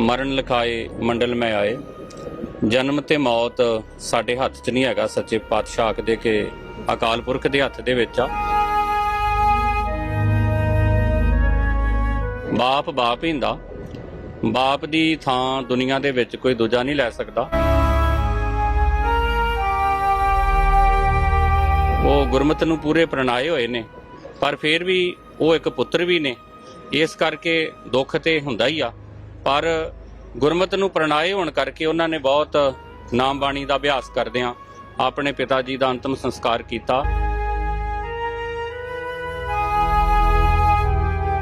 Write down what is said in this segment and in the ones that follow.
ਮਰਨ ਲਿਖਾਏ ਮੰਡਲ ਮੈਂ ਆਏ। ਜਨਮ ਤੇ ਮੌਤ ਸਾਡੇ ਹੱਥ 'ਚ ਨਹੀਂ ਹੈਗਾ ਸੱਚੇ ਪਾਤਸ਼ਾਹ ਆਖਦੇ ਕਿ ਅਕਾਲ ਪੁਰਖ ਦੇ ਹੱਥ ਦੇ ਵਿੱਚ ਆ। ਬਾਪ ਬਾਪ ਹੀ ਹੁੰਦਾ। ਬਾਪ ਦੀ ਥਾਂ ਦੁਨੀਆ ਦੇ ਵਿੱਚ ਕੋਈ ਦੂਜਾ ਨਹੀਂ ਲੈ ਸਕਦਾ। ਉਹ ਗੁਰਮਤ ਨੂੰ ਪੂਰੇ ਪ੍ਰਣਾਏ ਹੋਏ ਨੇ, ਪਰ ਫਿਰ ਵੀ ਉਹ ਇੱਕ ਪੁੱਤਰ ਵੀ ਨੇ। ਇਸ ਕਰਕੇ ਦੁੱਖ ਤੇ ਹੁੰਦਾ ਹੀ ਆ। ਪਰ ਗੁਰਮਤ ਨੂੰ ਪ੍ਰਣਾਏ ਹੋਣ ਕਰਕੇ ਉਹਨਾਂ ਨੇ ਬਹੁਤ ਨਾਮ ਬਾਣੀ ਦਾ ਅਭਿਆਸ ਕਰਦਿਆਂ ਆਪਣੇ ਪਿਤਾ ਜੀ ਦਾ ਅੰਤਮ ਸੰਸਕਾਰ ਕੀਤਾ।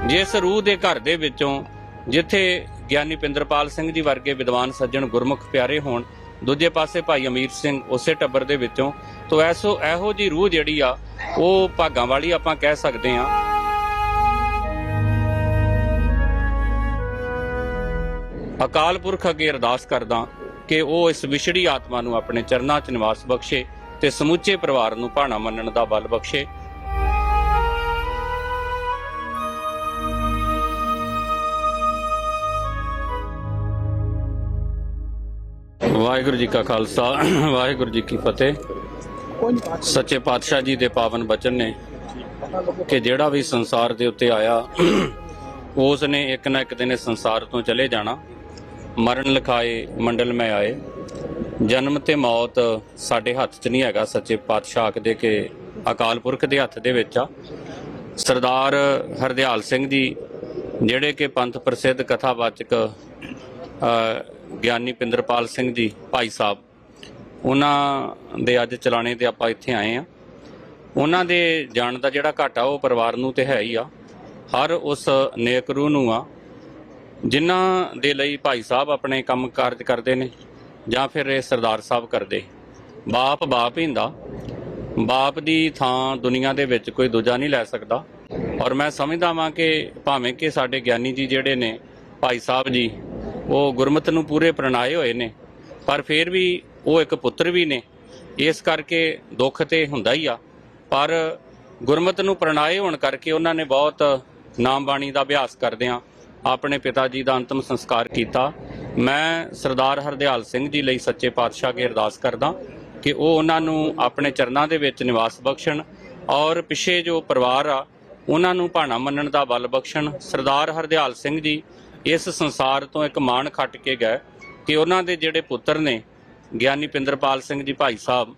ਜਿਸ ਰੂਹ ਦੇ ਘਰ ਦੇ ਵਿੱਚੋਂ ਜਿੱਥੇ ਗਿਆਨੀ ਪਿੰਦਰਪਾਲ ਸਿੰਘ ਜੀ ਵਰਗੇ ਵਿਦਵਾਨ ਸੱਜਣ ਗੁਰਮੁਖ ਪਿਆਰੇ ਹੋਣ, ਦੂਜੇ ਪਾਸੇ ਭਾਈ ਅਮੀਰ ਸਿੰਘ ਉਸੇ ਟੱਬਰ ਦੇ ਵਿੱਚੋਂ, ਤੋਂ ਐਸੋ ਇਹੋ ਜੀ ਰੂਹ ਜਿਹੜੀ ਆ, ਉਹ ਭਾਗਾਂ ਵਾਲੀ ਆਪਾਂ ਕਹਿ ਸਕਦੇ ਆ ਅਕਾਲ ਪੁਰਖ ਅੱਗੇ ਅਰਦਾਸ ਕਰਦਾ ਕਿ ਉਹ ਇਸ ਵਿਛੜੀ ਆਤਮਾ ਨੂੰ ਆਪਣੇ ਚਰਨਾਂ 'ਚ ਨਿਵਾਸ ਬਖਸ਼ੇ ਤੇ ਸਮੁੱਚੇ ਪਰਿਵਾਰ ਨੂੰ ਭਾਣਾ ਮੰਨਣ ਦਾ ਬਲ ਬਖਸ਼ੇ। ਵਾਹਿਗੁਰੂ ਜੀ ਕਾ ਖਾਲਸਾ, ਵਾਹਿਗੁਰੂ ਜੀ ਕੀ ਫਤਿਹ। ਸੱਚੇ ਪਾਤਸ਼ਾਹ ਜੀ ਦੇ ਪਾਵਨ ਬਚਨ ਨੇ ਕਿ ਜਿਹੜਾ ਵੀ ਸੰਸਾਰ ਦੇ ਉੱਤੇ ਆਇਆ, ਉਸ ਨੇ ਇੱਕ ਨਾ ਇੱਕ ਦਿਨ ਸੰਸਾਰ ਤੋਂ ਚਲੇ ਜਾਣਾ। ਮਰਨ ਲਿਖਾਏ, ਮੰਡਲ ਮੈਂ ਆਏ। ਜਨਮ ਤੇ ਮੌਤ ਸਾਡੇ ਹੱਥ 'ਚ ਨਹੀਂ ਹੈਗਾ ਸੱਚੇ ਪਾਤਸ਼ਾਹ ਦੇ ਕਿ ਅਕਾਲ ਪੁਰਖ ਦੇ ਹੱਥ ਦੇ ਵਿੱਚ ਆ। ਸਰਦਾਰ ਹਰਦਿਆਲ ਸਿੰਘ ਜੀ, ਜਿਹੜੇ ਕਿ ਪੰਥ ਪ੍ਰਸਿੱਧ ਕਥਾਵਾਚਕ ਗਿਆਨੀ ਪਿੰਦਰਪਾਲ ਸਿੰਘ ਜੀ ਭਾਈ ਸਾਹਿਬ, ਉਹਨਾਂ ਦੇ ਅੱਜ ਚਲਾਣੇ ਤੇ ਆਪਾਂ ਇੱਥੇ ਆਏ ਆ। ਉਹਨਾਂ ਦੇ ਜਾਣ ਦਾ ਜਿਹੜਾ ਘਾਟਾ ਉਹ ਪਰਿਵਾਰ ਨੂੰ ਤੇ ਹੈ ਹੀ ਆ। ਹਰ ਉਸ ਨੇਕ ਰੂਹ ਨੂੰ ਆ ਜਿਨ੍ਹਾਂ ਦੇ ਲਈ ਭਾਈ ਸਾਹਿਬ ਆਪਣੇ ਕੰਮ ਕਾਰਜ ਕਰਦੇ ਨੇ ਜਾਂ ਫਿਰ ਇਹ ਸਰਦਾਰ ਸਾਹਿਬ ਕਰਦੇ। ਬਾਪ ਬਾਪ ਹੀ ਹੁੰਦਾ। ਬਾਪ ਦੀ ਥਾਂ ਦੁਨੀਆ ਦੇ ਵਿੱਚ ਕੋਈ ਦੂਜਾ ਨਹੀਂ ਲੈ ਸਕਦਾ। ਔਰ ਮੈਂ ਸਮਝਦਾ ਵਾਂ ਕਿ ਭਾਵੇਂ ਕਿ ਸਾਡੇ ਗਿਆਨੀ ਜੀ ਜਿਹੜੇ ਨੇ, ਭਾਈ ਸਾਹਿਬ ਜੀ, ਉਹ ਗੁਰਮਤ ਨੂੰ ਪੂਰੇ ਪ੍ਰਣਾਏ ਹੋਏ ਨੇ, ਪਰ ਫਿਰ ਵੀ ਉਹ ਇੱਕ ਪੁੱਤਰ ਵੀ ਨੇ। ਇਸ ਕਰਕੇ ਦੁੱਖ ਤੇ ਹੁੰਦਾ ਹੀ ਆ। ਪਰ ਗੁਰਮਤ ਨੂੰ ਪ੍ਰਣਾਏ ਹੋਣ ਕਰਕੇ ਉਹਨਾਂ ਨੇ ਬਹੁਤ ਨਾਮ ਬਾਣੀ ਦਾ ਅਭਿਆਸ ਕਰਦਿਆਂ ਆਪਣੇ ਪਿਤਾ ਜੀ ਦਾ ਅੰਤਮ ਸੰਸਕਾਰ ਕੀਤਾ। ਮੈਂ ਸਰਦਾਰ ਹਰਦਿਆਲ ਸਿੰਘ ਜੀ ਲਈ ਸੱਚੇ ਪਾਤਸ਼ਾਹ ਅਗੇ ਅਰਦਾਸ ਕਰਦਾ ਕਿ ਉਹ ਉਹਨਾਂ ਨੂੰ ਆਪਣੇ ਚਰਨਾਂ ਦੇ ਵਿੱਚ ਨਿਵਾਸ ਬਖਸ਼ਣ ਔਰ ਪਿੱਛੇ ਜੋ ਪਰਿਵਾਰ ਆ, ਉਹਨਾਂ ਨੂੰ ਭਾਣਾ ਮੰਨਣ ਦਾ ਬਲ ਬਖਸ਼ਣ। ਸਰਦਾਰ ਹਰਦਿਆਲ ਸਿੰਘ ਜੀ ਇਸ ਸੰਸਾਰ ਤੋਂ ਇੱਕ ਮਾਣ ਖੱਟ ਕੇ ਗਏ ਕਿ ਉਹਨਾਂ ਦੇ ਜਿਹੜੇ ਪੁੱਤਰ ਨੇ, ਗਿਆਨੀ ਪਿੰਦਰਪਾਲ ਸਿੰਘ ਜੀ ਭਾਈ ਸਾਹਿਬ,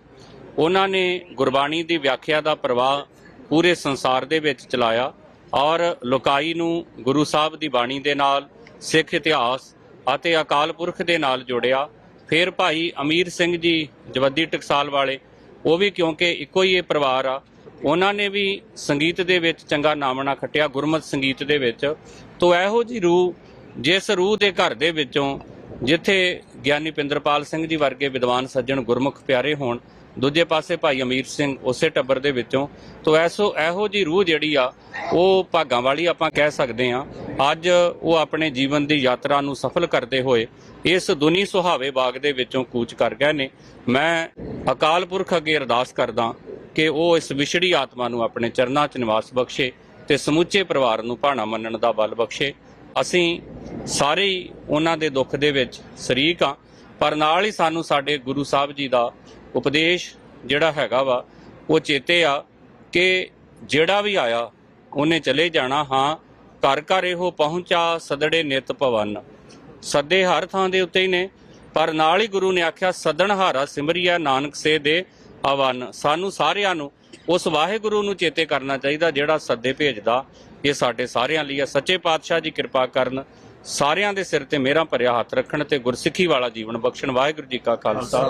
ਉਹਨਾਂ ਨੇ ਗੁਰਬਾਣੀ ਦੀ ਵਿਆਖਿਆ ਦਾ ਪ੍ਰਵਾਹ ਪੂਰੇ ਸੰਸਾਰ ਦੇ ਵਿੱਚ ਚਲਾਇਆ। ਔਰ ਲੋਕਾਈ ਨੂੰ ਗੁਰੂ ਸਾਹਿਬ ਦੀ ਬਾਣੀ ਦੇ ਨਾਲ, ਸਿੱਖ ਇਤਿਹਾਸ ਅਤੇ ਅਕਾਲ ਪੁਰਖ ਦੇ ਨਾਲ ਜੋੜਿਆ। ਫਿਰ ਭਾਈ ਅਮੀਰ ਸਿੰਘ ਜੀ ਜਵੱਦੀ ਟਕਸਾਲ ਵਾਲੇ, ਉਹ ਵੀ ਕਿਉਂਕਿ ਇੱਕੋ ਹੀ ਇਹ ਪਰਿਵਾਰ ਆ, ਉਹਨਾਂ ਨੇ ਵੀ ਸੰਗੀਤ ਦੇ ਵਿੱਚ ਚੰਗਾ ਨਾਮਣਾ ਖੱਟਿਆ, ਗੁਰਮਤ ਸੰਗੀਤ ਦੇ ਵਿੱਚ। ਤੋਂ ਇਹੋ ਜੀ ਰੂਹ, ਜਿਸ ਰੂਹ ਦੇ ਘਰ ਦੇ ਵਿੱਚੋਂ ਜਿੱਥੇ ਗਿਆਨੀ ਪਿੰਦਰਪਾਲ ਸਿੰਘ ਜੀ ਵਰਗੇ ਵਿਦਵਾਨ ਸੱਜਣ ਗੁਰਮੁਖ ਪਿਆਰੇ ਹੋਣ ਦੂਜੇ ਪਾਸੇ ਭਾਈ ਅਮੀਰ ਸਿੰਘ ਉਸੇ ਟੱਬਰ ਦੇ ਵਿੱਚੋਂ। ਤੋਂ ਐਸੋ ਇਹੋ ਜੀ ਰੂਹ ਜਿਹੜੀ ਆ, ਉਹ ਭਾਗਾਂ ਵਾਲੀ ਆਪਾਂ ਕਹਿ ਸਕਦੇ ਆ। ਅੱਜ ਉਹ ਆਪਣੇ ਜੀਵਨ ਦੀ ਯਾਤਰਾ ਨੂੰ ਸਫਲ ਕਰਦੇ ਹੋਏ ਇਸ ਦੁਨੀ ਸੁਹਾਵੇ ਬਾਗ ਦੇ ਵਿੱਚੋਂ ਕੂਚ ਕਰ ਗਏ ਨੇ। ਮੈਂ ਅਕਾਲ ਪੁਰਖ ਅੱਗੇ ਅਰਦਾਸ ਕਰਦਾ ਕਿ ਉਹ ਇਸ ਵਿਛੜੀ ਆਤਮਾ ਨੂੰ ਆਪਣੇ ਚਰਨਾਂ 'ਚ ਨਿਵਾਸ ਬਖਸ਼ੇ ਤੇ ਸਮੁੱਚੇ ਪਰਿਵਾਰ ਨੂੰ ਭਾਣਾ ਮੰਨਣ ਦਾ ਬਲ ਬਖਸ਼ੇ। ਅਸੀਂ ਸਾਰੇ ਹੀ ਉਹਨਾਂ ਦੇ ਦੁੱਖ ਦੇ ਵਿੱਚ ਸ਼ਰੀਕ ਆ, ਪਰ ਨਾਲ ਹੀ ਸਾਨੂੰ ਸਾਡੇ ਗੁਰੂ ਸਾਹਿਬ ਜੀ ਦਾ ਉਪਦੇਸ਼ ਜਿਹੜਾ ਹੈਗਾ ਵਾ, ਉਹ ਚੇਤੇ ਆ ਕਿ ਜਿਹੜਾ ਵੀ ਆਇਆ, ਉਹਨੇ ਚਲੇ ਜਾਣਾ ਹਾਂ, ਘਰ ਘਰ ਇਹੋ ਪਹੁੰਚਾ ਸਦੜੇ ਨਿਤ ਭਵਨ। ਸੱਦੇ ਹਰ ਥਾਂ ਦੇ ਉੱਤੇ ਹੀ ਨੇ, ਪਰ ਨਾਲ ਹੀ ਗੁਰੂ ਨੇ ਆਖਿਆ, ਸਦਣ ਹਾਰਾ ਸਿਮਰਿਆ ਨਾਨਕ ਸੇ ਦੇ ਆਵਨ। ਸਾਨੂੰ ਸਾਰਿਆਂ ਨੂੰ ਉਸ ਵਾਹਿਗੁਰੂ ਨੂੰ ਚੇਤੇ ਕਰਨਾ ਚਾਹੀਦਾ ਜਿਹੜਾ ਸੱਦੇ ਭੇਜਦਾ, ਇਹ ਸਾਡੇ ਸਾਰਿਆਂ ਲਈ ਆ। ਸੱਚੇ ਪਾਤਸ਼ਾਹ ਜੀ ਕਿਰਪਾ ਕਰਨ ਸਾਰਿਆਂ ਦੇ ਸਿਰ ਤੇ ਮੇਰਾ ਭਰਿਆ ਹੱਥ ਰੱਖਣ ਤੇ ਗੁਰਸਿੱਖੀ ਵਾਲਾ ਜੀਵਨ ਬਖਸ਼ਣ। ਵਾਹਿਗੁਰੂ ਜੀ ਕਾ ਖਾਲਸਾ,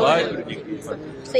ਵਾਹਿਗੁਰੂ ਜੀ ਕੀ ਫਤਿਹ।